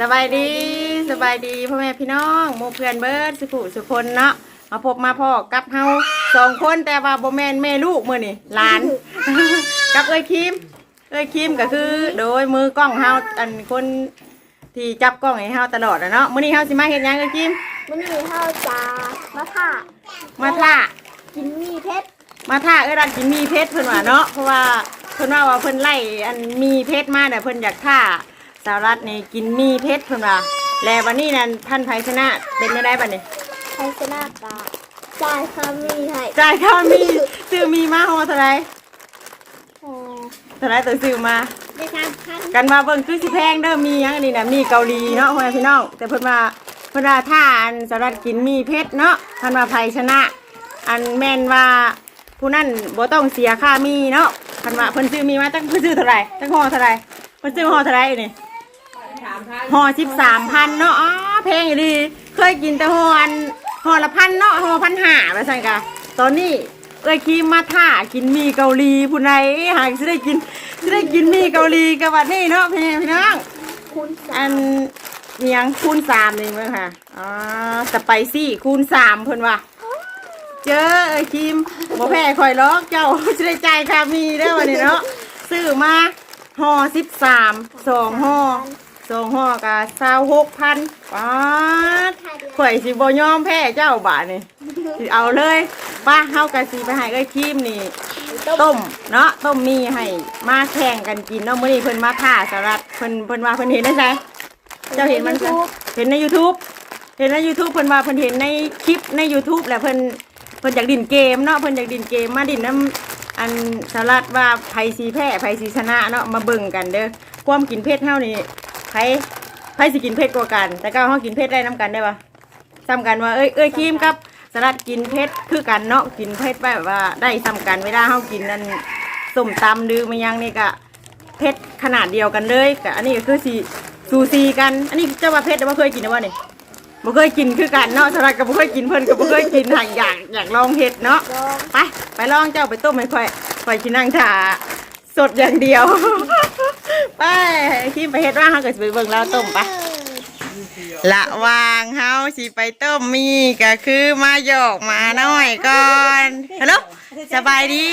สบายดีสบายดีพ่อแม่พี่น้องหมู่เพื่อนเบิร์ดสุขุสุคนเนาะมาพบมาพ่อกับเฮาสองคนแต่ว่าบ่แม่นแม่ลูกมื้อนี่หลาน กับเอ้ยคิม เอ้ยคิมก็คือ โดยมือกล้องเฮาอันคนที่จับกล้องให้เฮาตลอดอะเนาะมื้อนี้เฮาสิมาเฮ็ดหยังเอ้ยคิมมันมีข้าวจามาผ่ามาท่ากินมีเพชรมาท่าเอ้ยรันกินมีเพชรเพิ่นว่าเนาะเพราะว่าเพิ่นว่าว่าเพิ่นไล่อันมีเพชรมาเนี่ยเพิ่นอยากท่า สารัตนี่กินมีเพชรเพิ่นว่าแล้ววันนี้นั่นท่านไพชนะเป็นได้ได้บัดนี้ไทยชนะกาจ่ายคำมีให้จ่ายค่ามีซื้อมีมาห่อเท่าไหรโอ้เท่าไหรตัวซื้อมา ได้ทำพันกันมาเบิ่งคือสิแพงเด้อมีหยังอันนี้น่ะมีเกาหลีเนาะพ่อแม่พี่น้องแต่เพิ่นว่าเพิ่นว่าถ้าอันสารัตกินมีเพชรเนาะท่านว่าไพชนะ อันแม่นว่าผู้นั้นบ่ต้องเสียค่ามีเนาะท่านว่าเพิ่นซื้อมีมาตั้งเพิ่นซื้อเท่าไหร่ตั้งห่อเท่าไหร่เพิ่นซื้อห่อเท่าไหร่นี่ ห่อสิบสามพันเนาะอ๋อแพงอยู่ดี เคยกินแต่ห่ออันห่อละพันเนาะห่อพันห้าแล้วสั่นกะตอนนี้เอ้ยคีมาท่ากินมีเกาหลีผู้ใดหากสิได้กินสิได้กินมีเกาหลีกับบัดนี้เนาะพี่พี่น้องคุณสาอันเนียงคูณสามนี่มั้งค่ะอ๋อสไปซี่คูณสามเพิ่นว่าเจอไอ้คิมบ่แพ้คอยล็อกเจ้าจะได้จ่ายค่ามีได้อวันนี้เนาะซื้อมาห่อสิบสามสองห่อ สองห่อกับสาวหกพันป๊าดข่อยสิบ่ยอมแพ้เจ้าบาทนี่สิเอาเลยป้าเฮากะสิไปให้ไอ้คิมนี่ ต้มเนาะต้มมีให้มาแข่งกันกินเนาะมื้อนี้เพิ่นมาท่าสลัดเพิ่นเพิ่นว่าเพิ่นเห็นได้ไงเจ้าเห็นมันจ้ะเห็นใน YouTube เห็นใน YouTube เพิ่นว่าเพิ่นเห็นในคลิปใน YouTube แหละเพิ่นเพิ่นอยากดินเกมเนาะเพิ่นอยากดินเกมมาดินน้ำอันสลัดว่าไผสีแพ้ไผสีชนะเนาะมาเบิ่งกันเด้อความกินเผ็ดเฮานี่ ไผไผสิกินเผ็ดกว่ากัน แต่ก็เฮากินเผ็ดได้นํกันได้ปะซ้ำกันว่าเอ้ยเอ้ยครีมกับสลัดกินเผ็ดคือกันเนาะกินเผ็ดแบบว่าได้ซ้ำกันเวลาเฮากินนั่นส้มตำหรือมันยังนี่ก็เผ็ดขนาดเดียวกันเลยกับอันนี้ก็คือสีซูซีกัน อันนี้เจ้าว่าเผ็ดแต่ว่าเคยกินนะวะนี่บ่เคยกินคือกันเนาะสลัดก็บ่เคยกินเพิ่นก็บ่เคยกินหักอยากอยากลองเฮ็ดเนาะลองไปไปลองเจ้าไปต้มให้ค่อยค่อยกินนั่งถ่าสดอย่างเดียว ไปคิมไปเฮ็ดว่าเฮาก็สิไปเบิ่งแล้วต้มไปละวางเฮาสิไปต้มมีก็คือมาหยอกหมาน้อยก่อนฮัลโหลสบายดี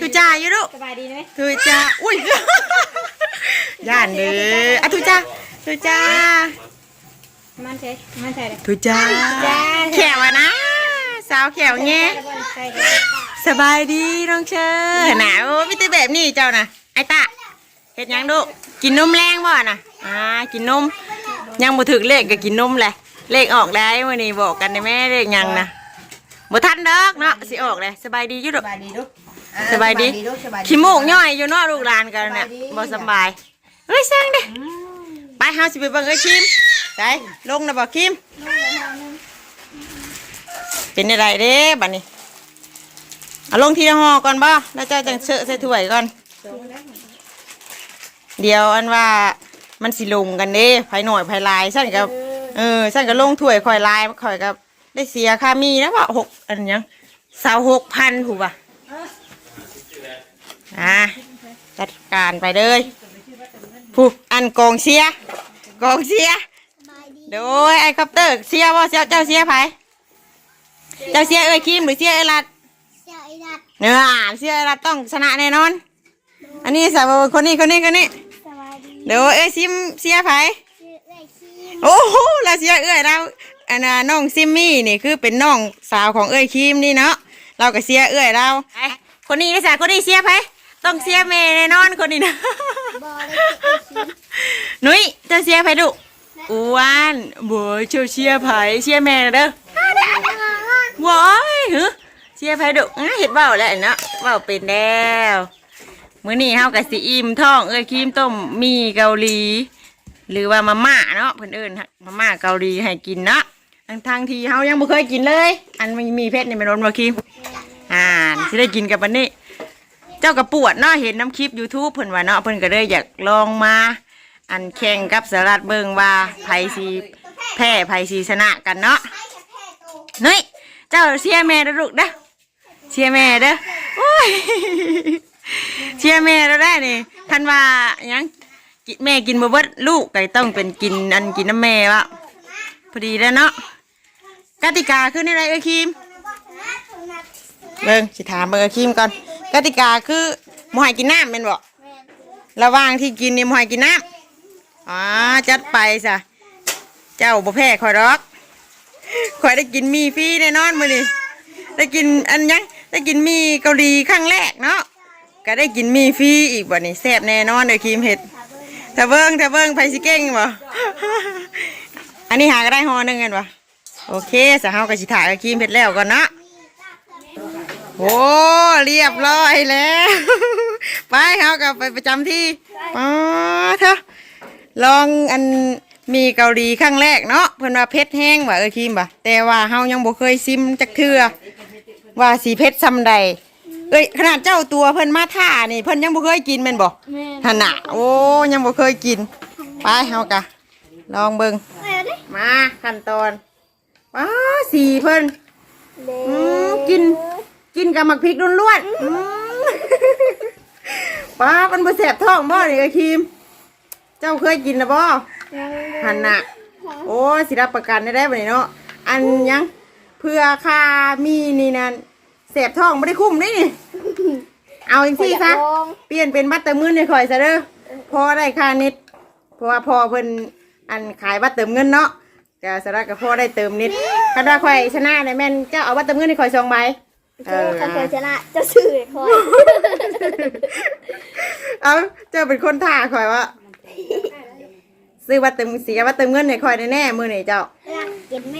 ทุจ้าอยู่ลูกสบายดีไหมทุจ้าอุ้ยย่านเด้ออะทุจ้าทุจ้ามันใช่มันใช่เลยทุจ้าแขวอะนะสาวแขวแง่ใช่สบายดีน้องเชอหนาโอ้พี่ตื้อแบบนี้เจ้านะไอ้ตา เฮ็ดหยังลูกกินนมแรงบ่น่ะอ่ากินนมยังบ่ถึกเลขก็กินนมแหละเลขออกได้มื้อนี้บอกกันได้แม่เลขหยังนะบ่ทันดอกเนาะสิออกเลยสบายดีอยู่ดอก สบายดีลูกอ่สบายดี ลูกสบายดี ขี้มูกย่อยอยู่เนาะลูกหลานกันเนี่ยบ่สบายเฮ้ยสร้างเด้ไปเฮาสิไปเบิ่งเอ้ยคิมไปลงนะบ่คิมเป็นอะไรเด้บัดนี้เอาลงทีละห่อก่อนบ่แล้วเจ้าจังเชอะใส่ถ้วยก่อน เดี๋ยวอันว่ามันสิลงกันเด้ไผหน่อยไผลายสั่นกับเออสั่นก็ลงถ้วยข่อยลายข่อยกับได้เสียค่ามีนะว่าหกอันหยังสาวหกพันถูกป่ะอะจัดการไปเลยผู้อันกองเสียกองเสียสบายดีโดยไอ้คอปเตอร์เสียว่าเจ้าเจ้าเสียไผเจ้าเสียเอ้ยคิมหรือเสียเอ้ยรัดเจ้าไอ้ดัดเนื้อเสียเอ้ยรัดต้องชนะแน่นอน อันนี้สาวคนนี้คนนี้คนนี้สบายดีเดี๋ยวเอ้ยซิมเสียไผชื่อไอ้คิมโอ้โหเราเสียเอ้ยเราอันน่ะน้องซิมมี่นี่คือเป็นน้องสาวของเอ้ยคิมนี่เนาะเราก็เสียเอ้ยเราไอ้คนนี้นะจ๊ะคนนี้เสียไผต้องเสียเมย์แน่นอนคนนี้นะบอได้ชื่อไอ้คิมหนุ่ยเจะเสียไผดุอ้วนบ่เจ้าเสียไผเสียแม่เด้อว้ายหือเสียไผดุอะเห็ดเบ้าแล้วเนาะเบ้าเป็นแล้ว มื้อนี้เฮาก็สิอิ่มท้องเอ้ยคิมต้มมีเกาหลี หรือว่ามาม่าเนาะเพิ่นเอิ้นมาม่าเกาหลีให้กินเนาะทางทางที่เฮายังบ่เคยกินเลย อันมีเพชรนี่แม่นบ่บ่คิมอ่าสิได้กินกับอันนี้ เจ้ากระปวดเนาะเห็นน้ำคลิป YouTube เพิ่นว่าเนาะเพิ่นก็เลยอยากลองมา อันแข่งกับสลัดเบิงว่าไผสีแพ้ไผสีชนะกันเนาะนุ้ยเจ้าเชียร์แม่เด้อลูกเด้อเชียร์แม่เด้อโอ้ย เชียร์แม่แล้วได้นี่ท่านว่าหยังกินแม่กินบ่เบิดลูกก็ต้องเป็นกินอันกินน้ำแม่วะพอดีแล้วเนาะกติกาคือในไรเอ้ยคิมเบิ่งสิถามเบิ่งเอ้ยคิมก่อนกติกาคือบ่ให้กินน้ำแม่นบ่ระหว่างที่กินนี่บ่ให้กินน้ำอ๋อจัดไปซะเจ้าบ่แพ้ข่อยดอกข่อยได้กินมีฟรีแน่นอนมื้อนี้ได้กินอันยังได้กินมีเกาหลีครั้งแรกเนาะ ก็ได้กินมีฟรีอีกบ่นี่แซ่บแน่นอนเด้อคิมเฮ็ดถ้าเบิ้งถ้าเบิ้งไผสิเก่งบ่อันนี้หาก็ได้หอหนึงกันบ่โอเคสาวเฮาก็สิถ่ายกับครีมเผ็ดแล้วก่อนเนาะโอ้เรียบร้อยแล้ว ไปเฮาก็ไปประจำที่ป๋อเถอะลองอันมีเกาหลีครั้งแรกเนาะเพิ่นว่าเผ็ดแห้งว่าเออครีมบ่แต่ว่าเฮายังบ่เคยซิมจักเทื่อว่าสิเผ็ดซำใด เอ้ยขนาดเจ้าตัวเพิ่นมาท่านี่เพิ่นยังบ่เคยกินแม่นบ่แม่นท่านน่ะโอ้ยังบ่เคยกิน ไปเฮากะลองเบิ่งไปเอาดิมาขั้นตอนว้าสีเพิ่นเด้อืมกิน กินกับหมักพริกล้วนๆอืมป้ามันบ่แสบท้องบ่นี่ไอ้ครีม เจ้าเคยกินนะบ่ยังหันน่ะ โอ้สิรับประกันได้ได้บ่นี่เนาะอันยังเพื่อค่ามีนี่นั่น แสบท้องบ่ได้คุ้มนี่นี่ เอาจังซี่ซะลองเปลี่ยนเป็นบัตรเติมเงินให้ข่อยซะเด้อพอได้ค่าเน็ตเพราะว่าพอเพิ่นอันขายบัตรเติมเงินเนาะก็สาระก็พอได้เติมเน็ตคันว่าข่อยชนะเนี่ยแม่นเจ้าเอาบัตรเติมเงินให้ข่อยสองใบเอเจ้าอใครเคยชนะเจ้าชื่อให้คอยเอาเจ้าเป็นคนท่าข่อยว่าซื้อบัตรเติมเสียบัตรเติมเงินให้ข่อยแน่ๆมื้อนี้เจ้ารักกินไหม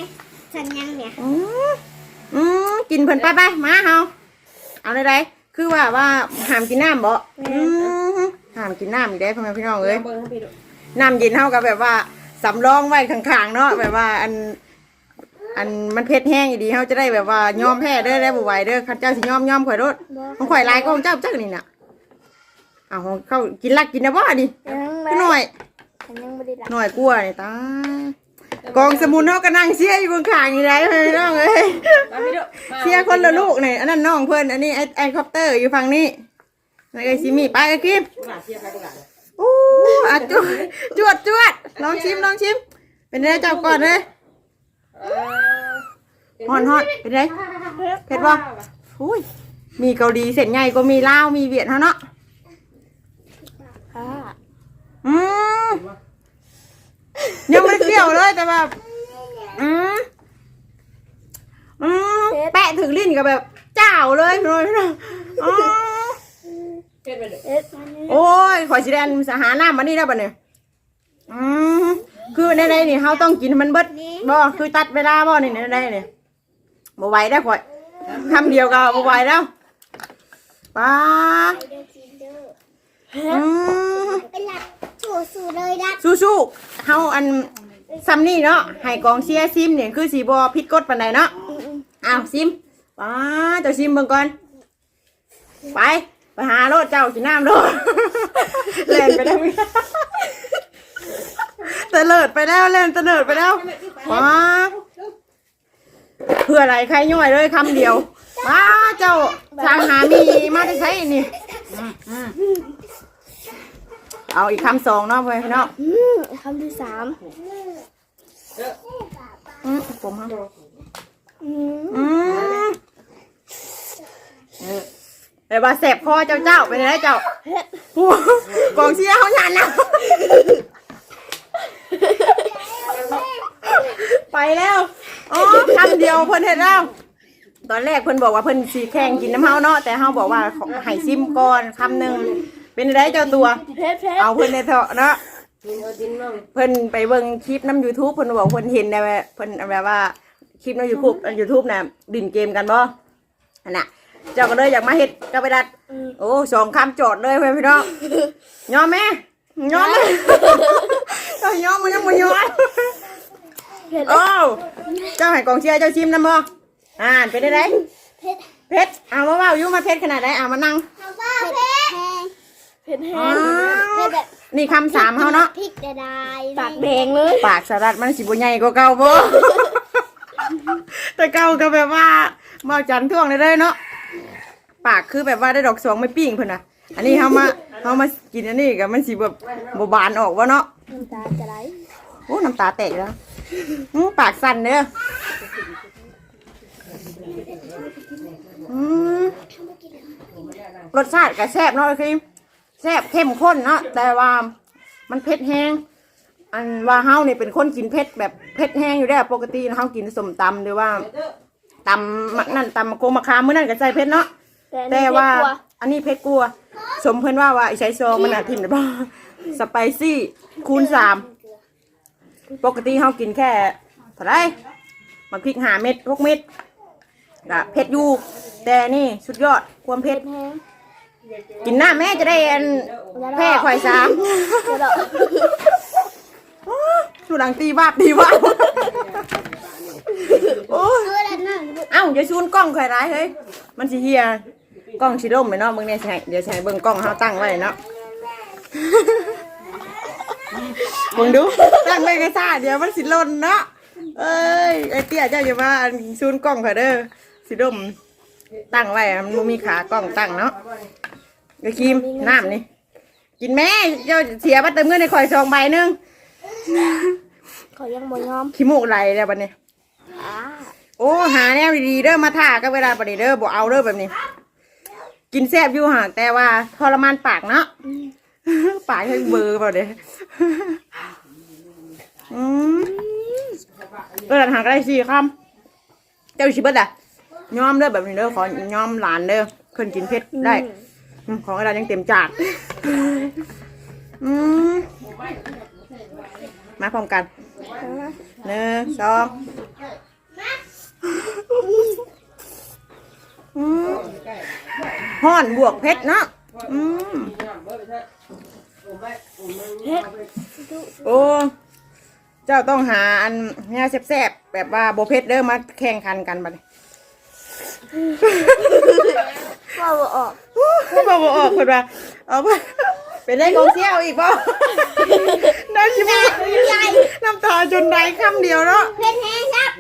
ฉันยังเนี่ย อืมอืมกินเพิ่นไปไปมาเฮาเอาได้ไดคือว่าว่าห้ามกินน้ำบ่อืมห้ามกินน้ำอีกได้อพ่อแม่พี่น้องเอ้ยน้ำเย็นเท่ากับแบบว่าสำรองไว้ข้างๆเนาะแบบว่าอัน อันมันเผ็ดแห้งอยู่ดีเขาจะได้แบบว่ายอมแพ้เด้อได้บ่ไหวเด้อข้าเจ้าสิยอมยอมข่อยรถของข่อยหลายก็ของเจ้าจักนี่น่ะเอาของเขากินลักกินนะบ่ดิยังก็หน่อย ฉันยังไม่ได้รัก หน่อยกลัวนี่ตาย กองสมุนเนาะก็นั่งเชียร์อยู่ข้างๆนี่ได้เฮ้ยน้องเอ้ยเชียร์คนละลูกนี่อันนั้นน้องเพิ่นอันนี้ไอ้ไอ้คอปเตอร์อยู่ฝั่งนี้นี่ไอ้ซิมี่ไปไอ้กิมโอ้อะจวดจวดจวดลองชิมลองชิม เป็นไงเจ้าก่อนเลยฮอนฮอนเป็นไงเผ็ดป่ะอุ้ยมีเกาหลีเสร็จไงก็มีลาวมีเวียดเท่าเนาะค่ะอืม ยังไม่ได้เปรี้ยวเลยแต่แบบอืมอืมแปะถึงลิ้นกับแบบเจ้าเลยพี่น้อยพี่น้อยอ๋อเอ๊ะโอ้ยขอยสิแดนสหาน้ำมานี่ได้ปะเนี่ยอืมคือในในๆนี่เขาต้องกินให้มันเบิดบ่คือตัดเวลาบ่นี่ในในๆนี่บ่ไหวได้อข่อยคำเดียวก็บ่ไหวแล้วป้าอืมเป็นหลัก สู้สู้เลยดัดสู้ๆเฮาอันซ้ำนี่เนาะให้กองเชียร์ซิมเนี่ยคือสีบ่ผิดกฎปานใดเนาะอ้าวซิมป้าเจ้าซิมเบิ่งก่อน ไป ไปหาโลดเจ้ากินน้ำโลดเล่นไปได้ไหมเตลิดไปแล้วเล่นเตลิดไปแล้วว้าเพื่ออะไรใครย่อยเลยคำเดียวว้าเจ้าทางหามีมาได้ใช้นี่อืมอืม เอาอีกคำสองเนาะไปพี่น้องอืมคำที่สามอืมผมเอาอืมอืมแต่ว่าแสบคอเจ้าเจ้าเป็นไงเจ้าโอ้กองเชียร์เขาหยาดนะไปแล้วอ๋อคำเดียวเพิ่นเห็นแล้วตอนแรกเพิ่นบอกว่าเพิ่นสีแข่งกินน้ำเฮาเนาะแต่เฮาบอกว่าขอให้ซิมก่อนคำหนึ่ง เป็นไรเจ้าตัว เพชรเพชรเอาเพิ่นในเถอะเนาะเพิ่นไปเบิ่งคลิปน้ำ YouTube เพิ่นบอกเพิ่นเห็นได้แบบเพิ่นแบบว่าคลิปใน YouTube อัน YouTube น่ะดิ่นเกมกันบ่อันน่ะ เจ้าก็เลยอยากมาเฮ็ดกับไปดัด โอ้สองคำโจทย์เลยเพื่อนพี่น้องยอมไหมยอมไหมเจ้ายอมมันยังไม่ยอมเพชรโอ้เจ้าให้กองเชียร์เจ้าชิมน้ำบ่อ่านเป็นได้ไดเพชรเพชรเอามาว่าอยู่มาเพชรขนาดไหนเอามานั่ง เพชรแห้ง เพชรแห้อ๋องเพชรแบบนี่คำสามเขาเนาะพริกจะได้ปากแดงเลย ปากสลัดมันสิบใหญ่กว่าเก่าบ่แต่เก่าก็แบบว่าเมาจันท่วงเลยเลยเนาะปากคือแบบว่าได้ดอกสองไม่ปิ้งเพิ่นน่ะ อันนี้เฮามาเฮาเอามากินอันนี้กับมันสิแบบบบานออกวะเนาะน้ำตาจะไหลโอ้น้ำตาแตกแล้วอื้อปากสั่นเด้ออืมรสชาติก็แซ่บเนาะไอ้ครีม แซ่บเข้มข้นเนาะแต่ว่ามันเผ็ดแห้งอันว่าเฮานี่เป็นคนกินเผ็ดแบบเผ็ดแห้งอยู่ได้วปกติเฮากินสมตำหรือว่าตำมักนั่นตำมะโกมะขามมื้อนั่นก็ใส่เผ็ดเนาะแต่ว่า อันนี้เพชรกลัว สมเพิ่นว่าว่าไอ้ใช้ซองมันอะทิมได้บ่สไปซี่คูณสามปกติเฮากินแค่เท่าไหรมาพริกหาเม็ดหกเม็ดก็เผ็ดอยู่แต่นี่สุดยอดความเผ็ดแห้ง กินหน้าแม่จะได้อันแพร่ข่อยสามกระโดดสุหลังตีบาบตีบาบโอ้ยเออแล้วนั่งเอ้าอย่าชูนกล้องข่อยร้ายเฮ้ย มันสิเฮียกล้องสิล่มไปเนาะมึงเนี่ยสิให้เดี๋ยวสิให้เบิ่งกล้องเฮาตั้งไว้เนาะมึงดูตั้งไว้ก็ซ่าเดี๋ยวมันสิหล่นเนาะเอ้ยไอ้เตี้ยเจ้าอย่ามาอันซูนกล้องค่ะเด้อสิดมตั้งไว้อะมันบ่มีขากล้องตั้งเนาะ ไอ้ครีมน้ำนี่ กินแม่เจ้าเสียบัตรเติมเงินในข่อยสองใบหนึงขอยังบ่ยอมขี้มูกไหลแล้วบัดนี้อ่าโอ้หาแนวดีๆเด้อมาท่าก็เวลาบัดนี้เด้อบ่เอาเด้อแบบนี้ กินแซ่บอยู่ห่างแต่ว่าทรมานปากเนาะ ปากให้เบลอร์เปล่าเด้อืมเออหางได้สี่คำเจ้าชิบเบิดอะยอมเด้อแบบนี้เด้อขอยอมหลานเด้อเพิ่นกินเผ็ดได้ อืม ของเรายังเต็มจานอืมมาพร้อมกันหนึ่งสองอืมห้อนบวกเผ็ดเนาะอืมโอ้เจ้าต้องหาอันเนี้ยแซ่บๆแบบว่าโบเพ็ดเด้อมาแข่งขันกันบัดนี้ ว่าบ่ออกบ่บ่ออกคนว่าเอาไปเป็นได้ของเที่ยวอีกบ่ได้ชิมน้ำตาจนได้คำเดียวเนาะเผ็ดแห้งครับ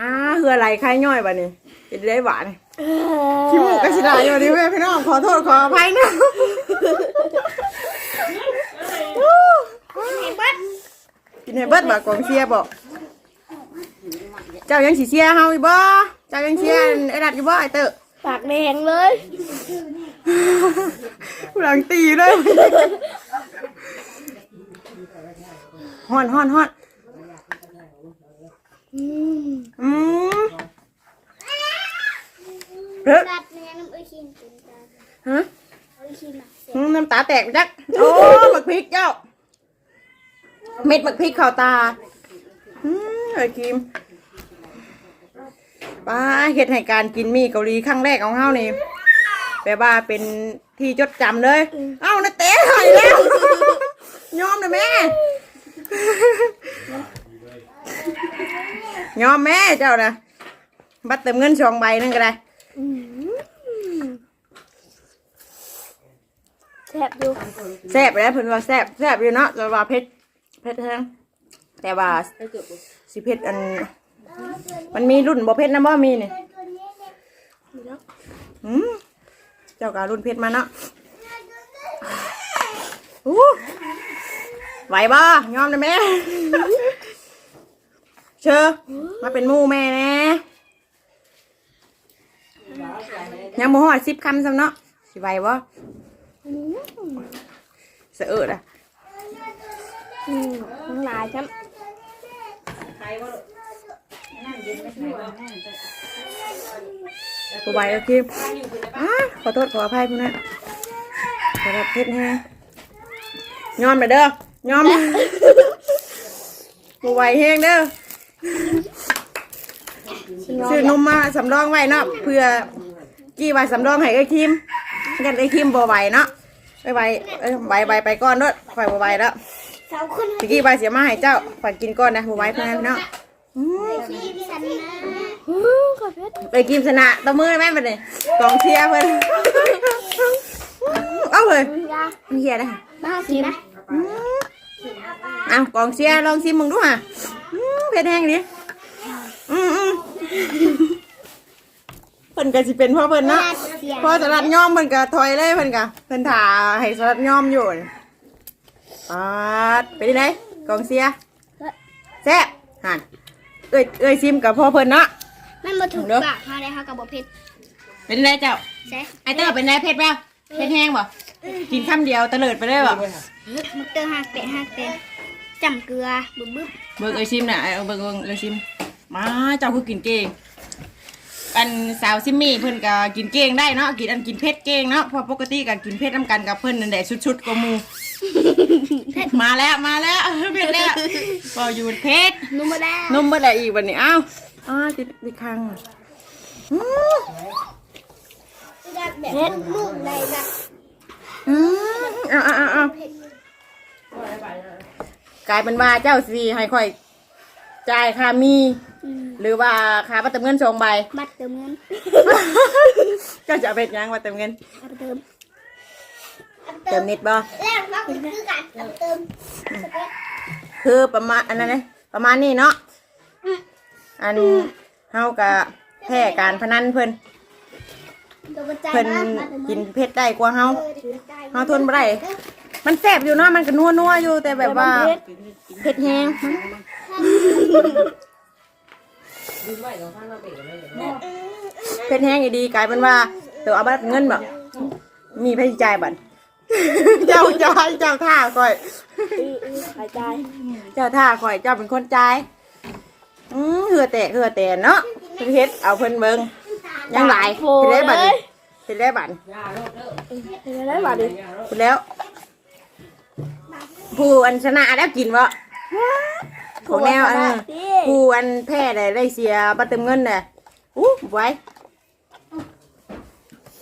อ่าเหือไหลใครย่อยบัดนี้เป็นได้หวานขี้มูกกระสิได้อยู่ดิเว้ยพี่น้องขอโทษขออภัยนะกินให้เบิดบ่กองเชียร์บ่เจ้ายังสิเชียร์เฮาอีกบ่เจ้ายังเชียร์ไอ้รัดอยู่บ่ไอ้เตอะ ปากแดงเลยผู้หลังตีเลยฮ้อนฮ้อนฮ้อนอืมอืมเฮ้ยกัดแม่น้ำเอ้ยชิมกินกันฮะเอ้ยชิมอะอืมน้ำตาแตกไปจักโอ้หมึกพริกเจ้า เม็ดหมึกพริกเข้าตาอืมไอ้คิม ป้าเฮ็ดให้การกินหมีเกาหลีครั้งแรกของเฮานี่แปลว่าเป็นที่จดจำเลย เอ้านาเต้หายแล้ว ยอมเลยแม่ ยอมแม่เจ้านะบัตรเติมเงินสองใบนึงก็ได้อืมแซ่บอยู่แซ่บแล้วเพิ่นว่าแซ่บแซ่บอยู่เนาะแต่ว่าเผ็ดเผ็ดแฮงแต่ว่าสิเผ็ดอัน มันมีรุ่นบ่เผ็ดนะบ่มีนี่อืมเจ้าก็เอารุ่นเผ็ดมาเนาะอู้ไหวบ่ยอมได้แม่เชอมาเป็นหมู่แม่แน่ยังบ่ฮอด10คำซ้ำเนาะสิไหวบ่อืมสะเอิดอะอืมทั้งหลายครั บบไหวโอเคอ่าขอโทษขออภัยคุณนะขอรับเพชรแฮงยอมไปเด้อยอมบไหวแห้งเด้อซื้อนมมาสำรองไว้เนาะเพื่อกี่ใบสำรองให้ไอ้คิมยันไอ้คิมบ่ไหวเนาะไปไหวเอ้ยไหวไหวไปก่อนเด้วยข่อยบ่ไหวแล้วตะกี้ใบเสียมาให้เจ้าข่อยกินก่อนนะบ่ไหวเพื่อนเนาะ อืมชีวิตสันนะอืมขอเพชรไปกินชนะตะมือแม่ไปเลยกองเชียร์เพิ่นเอาเลยยามันเชียร์ได้ค่ะบ้าสินะเอากองเชียร์ลองชิมมึงดูค่ะอืมเผ็ดแห้งดิอืมอืมเพิ่นก็สิเป็นพ่อเพิ่นเนาะสียพอสลัดย่อมเพิ่นก็ถอยเลยเพิ่นก็เพิ่นถ่าให้สลัดย่อมอยู่ปาดไปที่ไหนกองเสียแซ่บหันเอ้ยเอ้ยซิมกับพ่อเพิ่นเนาะมันมาถูกปากเขาเลยค่ะกับบอเพชรเป็นไงเจ้าใช่ไอเตอร์เป็นไงเผ็ดเปล่าเผ็ดแห้งบ่กินคำเดียวตะเลิดไปเลยบ่มึกเตอร์หักเป็ดหักเป็ดจำเกลือบึ้บบึ้บเบิกเอ้ยซิมน่ะเอาเบิกเบิกเอ้ยซิมมาเจ้าคือกินเก่งอันสาวซิมมี่เพิ่นก็กินเก่งได้เนาะกินอันกินเผ็ดเก่งเนาะเพราะปกติก็กินเผ็ดน้ำกันกับเพิ่นนั่นแหละชุดๆก็หมู มาแล้วมาแล้วเผ็ดแล้วพออยู่เผ็ดนุ่มมาแล้วนมเมื่อไหร่อีกวันนี้อ้าวอ้าวติดติดคังอืมแบบลูกๆเลยนะอืมเอาเอาเอาเอากลายเป็นว่าเจ้าสีให้ค่อยจ่ายค่ามี หรือว่าค่าบัตรเติมเงินสองใบบัตรเติมเงินเจ้าจะเอาไปยังบัตรเติมเงินเอาไปเติม เติมนิดบ่แล้วก็คือการเอาไปเติมคือประมาณอันนั้นเลยประมาณนี้เนาะอันเฮากับแพ้การพนันเพิ่นตัวกระจายเพิ่นบ้านบัตรเติมกิเงินนเผ็ดได้กว่าเฮาเออถือกระจายเฮาทนบ่ได้มันแซ่บอยู่เนาะมันก็นัวนัวๆอยู่แต่แบบว่าเผ็ดแฮงเผ็ดแฮงอีดีกลายเป็นว่าเดี๋ยวเอาบัตรเงินแบบมีไผจ่ายบัตร เจ้าจ่ายเจ้าท่าก่อยหายใจเจ้าท่าข่อยเจ้าเป็นคนจ่ายอืมเหือแตกเหือแตนเนาะเพิ่นเฮ็ดเอาเพิ่นเบิ่งยังหลายเฮ็ดได้บัตรเฮ็ดได้บัตรเห็นแล้วบัตรดิคุณแล้ว ผู้อันชนะแล้วกินวะของแนวอันผู้อันแพ้ได้ได้เสียบัตรเติมเงินน่ะอู้ไว้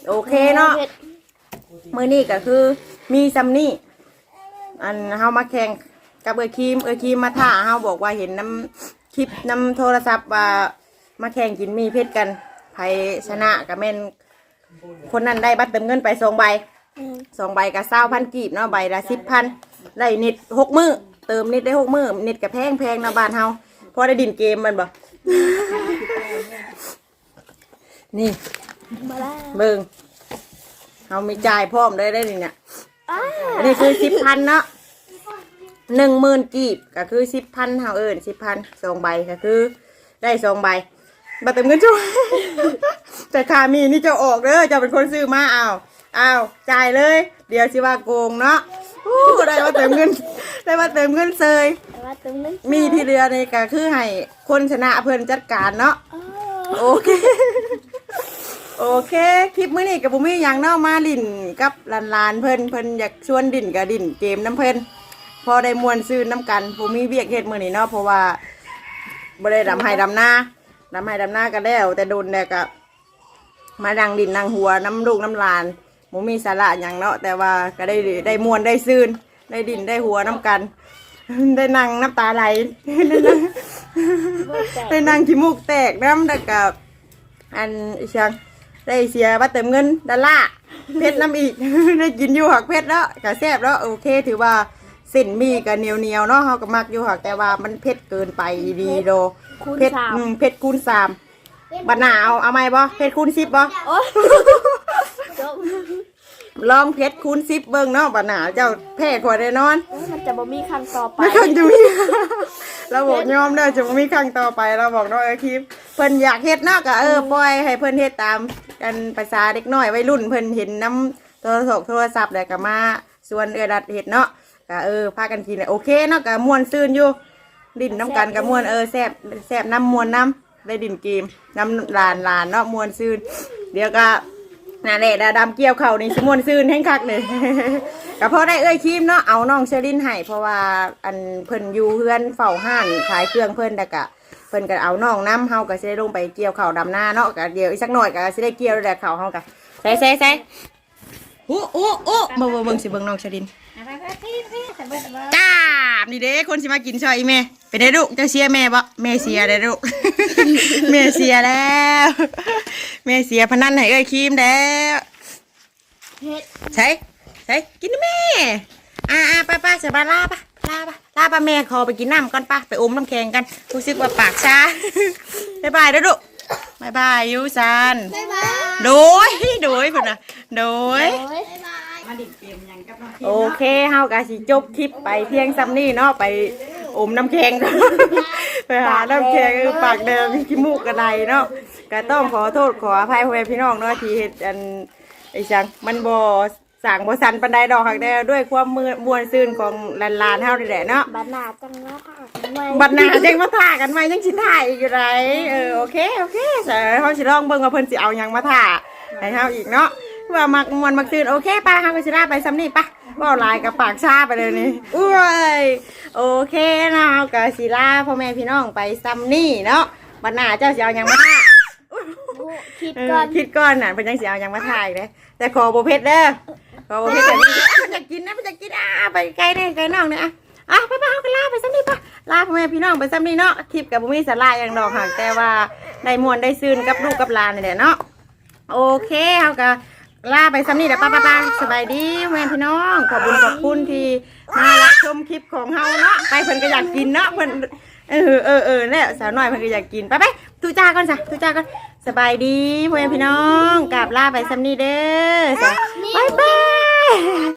โอเคเนาะ มือนี้ก็คือมีซัมนี่อันเฮามาแข่งกับเออคีมเออคีมมาท่าเฮาบอกว่าเห็นน้ำคลิปน้ำโทรศัพท์ว่ามาแข่งกินมีเพชรกันใครชนะก็แม่นคนนั้นได้บัตรเติมเงินไปสองใบสองใบกับเศร้าพันกีบเนาะใบละสิบพันได้เน็ตหกมือเติมเน็ตได้หกมือเน็ตกับแพงแพงนะบ้านเฮาพอได้ดินเกมมันบ่นี่เบิ่ง เฮามีจ่ายพร้อมได้ได้นี่เนี่ยอ้าอันนี้คือสิบพันเนาะหนึ่งหมื่นกีบก็คือสิบพันเฮาเอิญสิบพันสองใบก็คือ ได้สองใบบัตรเติมเงินจ้าแต่ค่ามีนี่เจะออกเด้อเจะเป็นคนซื้อมาเอาเอาจ่ายเลย เดี๋ยวสิว่าโกงเนาะอู้ได้มาเติมเงิน ได้มาเติมเงินเซยแต่ว่าเติมเงินมีที่เรือในก็คือให้คนชนะเพิ่นจัดการเนาะอ้าโอเค โอเคคลิปมื้อนี้กับบุมี่ยังเนาะมาดินกับหลานๆเพิ่นเพิ่นอยากชวนดินกับดินเกมน้ำเพิ่นพอได้มวนซื้อน้ำกันบุมี่เวียกเฮ็ดมื้อนี้เนาะเพราะว่าบ่ได้ดำให้ดำหน้าดำให้ดำหน้าก็แล้ว แต่โดนแล้วก็มาดังดินนางหัวน้ำลูกน้ำลานบุมีสาระอย่างเนาะแต่ว่าก็ได้ได้มวนได้ซื่นได้ดินได้หัวน้ำกัน ได้นั่งน้ำตาไหลได้นั่งได้นั่งขี้มูกแตกน้ำแต่กับอันอีช่าง ได้เสียบัตรเติมเงินดอลลาร์เพชรน้ำอีก ได้กินอยู่หักเพชรแล้วกะแซ่บแล้วโอเค ถือว่าเส้นมีกับเหนียวเหนียวๆเนาะเขาก็มักอยู่หักแต่ว่ามันเผ็ดเกินไปดีโดคูณเผ็ดสาม อืมเผ็ดคูณสามบัตรหนาเอาเอาไหมบ่เผ็ดคูณสิบบ่โอ้จบลองเผ็ดคูณสิบเบิ่งเนาะบัตรหนาเจ้าแพ้ขวดแน่นอนมันจะบ่มีครั้งต่อไปไม่คังจะมี เราบอกยอมเด้อจะบ่มีครั้งต่อไปเราบอกน้องไอาคลิปเพิ่นอยากเฮ็ดเนาะก็เออปล่อยให้เพิ่นเฮ็ดตาม กันภาษาเด็กน้อยวัยรุ่นเพิ่นเห็นน้ำโทรศัพท์โทรศัพท์แล้วก็มาส่วนเอื้อดัดเฮ็ดเนาะก็เออพากันกินเลยโอเคเนาะก็ม่วนซื่นอยู่ดินน้ำกันก็ม่วนเออแซ่บแซ่บน้ำม่วนน้ำได้ดินเกมน้ำลานลานเนาะม่วนซื่นเดี๋ยวก็นั่นแหละดาดำเกี่ยวเข่านี่สิม่วนซื่นแห้งคักเลยก็พอได้เอ้ยครีมเนาะเอาน้องเชอรินให้เพราะว่าอันเพิ่นอยู่เฮือนเฝ้าห้านขายเครื่องเพิ่นแต่กะ เพิ่นก็เอาน้องน้ำเฮาก็สิได้ลงไปเกี่ยวข้าวดำหน้าเนาะก็เดี๋ยวอีกสักหน่อยก็สิได้เกี่ยวแล้วข้าวเฮาก็ใส่ใส่ใส่โอ้โอ้โอ้เบิ่งเบิ่งเบิ่งสิเบิ่งน้องเชอรินไปไปพี่พี่สบายสบายจ้านี่เด้คนสิมากินซอยอีแม่เป็นได้ลูกเจ้าเสียแม่บ่แม่เสียได้ลูกแม่เสียแล้วแม่เสียพนันให้เอ้ยครีมแล้วเฮ็ดใช่ใช่กินนะแม่อ่าอ่าไปไปเสียบาลาปะลาปะ ลาปะแม่ขอไปกินน้ำก่อนปะไปอมน้ำแข็งกันรู้สึกว่าปากชาบ๊ายบายเด้อลูกบายบายยูซันบ๊ายบายโดยโดยเพิ่นน่ะโดยบ๊ายบายมาดิเกมยังกับน้องโอเค เฮากะสิจบคลิปไปเพียงซ้ำนี้เนาะไปอมน้ำแข็งไปหาน้ำแข็งเออปากแดงขี้มูกกระไดเนาะก็ต้องขอโทษขออภัยพ่อแม่พี่น้องเนาะที่เฮ็ดอันไอ้จังมันบ่ สั่งบ่สันปานใดดอกหักแต่ด้วยความมือมวนซื่นของหลานๆเฮานี่แหละเนาะบัดหนาจังว่าค่ะไม่บัดหน้าจังมาท่ากันไหมยังสิท่าอีกอยู่ไรเออโอเคโอเคเสเฮาสิลองเบิ่งว่าเพิ่นสิเอาหยังมาท่าให้เฮาอีกเนาะว่ามักมวนมักซื่นโอเคป้าเฮาก็สิลาไปซ้ำนี่ป้าว่าหลายกับปากชาไปเลยนี่อุ้ยโอเคเนาะเฮาก็สิลาพ่อแม่พี่น้องไปซ้ำนี่เนาะบัดหน้าเจ้าสิเอาหยังมาท่า คิดเออก่อนคิดก่อนน่ะเพิ่นยังสิเอาหยังมาท่าอีกเด้แต่ขอบ่เผ็ดเด้อข อบ่เผ็ดแต่นี่เพิ่นอยากกินนะเพิ่นอยากกินอะไปไกลเด้อไกลน้องเนี่ยอะอะไปไปเอากันลาไปซ้ำนี่ปะลาพ่อแม่พี่น้องไปซ้ำนี่เนาะคลิปกับบุ้มีสาระอย่างดอกหักแต่ว่าได้มวนได้ซื่นกับลูกกับหลานนี่แหละเนาะโอเคเอากะลาไปซ้ำนี่เดี๋ยวป้าป้าสบายดีแม่พี่น้องขอบคุณขอบคุณที่มารับชมคลิปของเฮาเนาะไปเพิ่นก็อยากกินเนาะเพิ่นเออเออเออแล้วสาวน้อยเพิ่นก็อยากกินไปไปทุจ้าก่อนจ้ะทุจ้าก่อน สบายดีพ่อแม่พี่น้องกลับลาไปซ้ำนี่เด้อจ้ะบ๊ายบาย